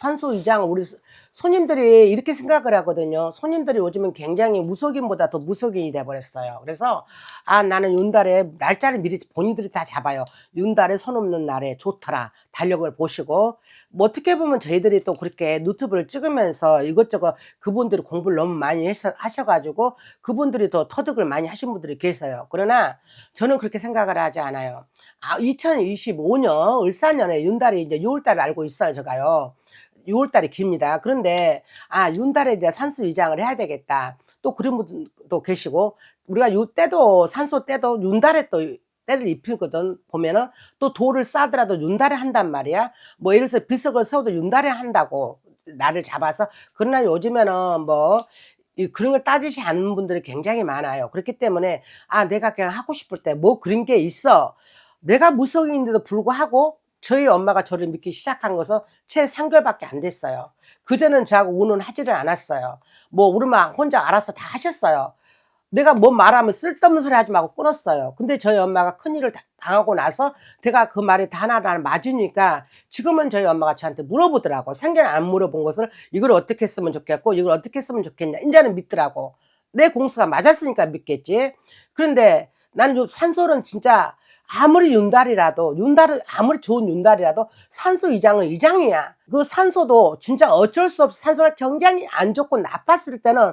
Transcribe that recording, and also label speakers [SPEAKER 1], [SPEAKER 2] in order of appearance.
[SPEAKER 1] 산소 이장 우리 스- 손님들이 이렇게 생각을 하거든요. 손님들이 요즘은 굉장히 무속인보다 더 무속인이 돼 버렸어요. 그래서 아 나는 윤달에 날짜를 미리 본인들이 다 잡아요. 윤달에 손 없는 날에 좋더라. 달력을 보시고 뭐 어떻게 보면 저희들이 또 그렇게 유튜브를 찍으면서 이것저것 그분들이 공부를 너무 많이 하셔, 하셔가지고 그분들이 더 터득을 많이 하신 분들이 계세요. 그러나 저는 그렇게 생각을 하지 않아요. 아, 2025년 을사년에 윤달이 이제 6월달을 알고 있어요, 제가요. 6월달이 깁니다. 그런데 아 윤달에 이제 산수 이장을 해야 되겠다. 또 그런 분도 계시고 우리가 요 때도 산소 때도 윤달에 또 때를 입히거든 보면은 또 돌을 싸더라도 윤달에 한단 말이야. 뭐 예를 들어서 비석을 세워도 윤달에 한다고 날을 잡아서 그러나 요즘에는 뭐이 그런 걸 따지지 않는 분들이 굉장히 많아요. 그렇기 때문에 아 내가 그냥 하고 싶을 때 뭐 그런 게 있어. 내가 무속인인데도 불구하고 저희 엄마가 저를 믿기 시작한 것은 채 3개월밖에 안 됐어요. 그전엔 저하고 운운하지를 않았어요. 뭐 우리 막 혼자 알아서 다 하셨어요. 내가 뭐 말하면 쓸데없는 소리 하지 말고 끊었어요. 근데 저희 엄마가 큰일을 다- 당하고 나서 제가 그 말이 다 하나 맞으니까 지금은 저희 엄마가 저한테 물어보더라고. 생전 안 물어본 것을 이걸 어떻게 했으면 좋겠고 이걸 어떻게 했으면 좋겠냐. 이제는 믿더라고. 내 공수가 맞았으니까 믿겠지. 그런데 나는 요 산소는 진짜 아무리 윤달이라도 윤달은 아무리 좋은 윤달이라도 산소 이장은 이장이야. 그 산소도 진짜 어쩔 수 없이 산소가 굉장히 안 좋고 나빴을 때는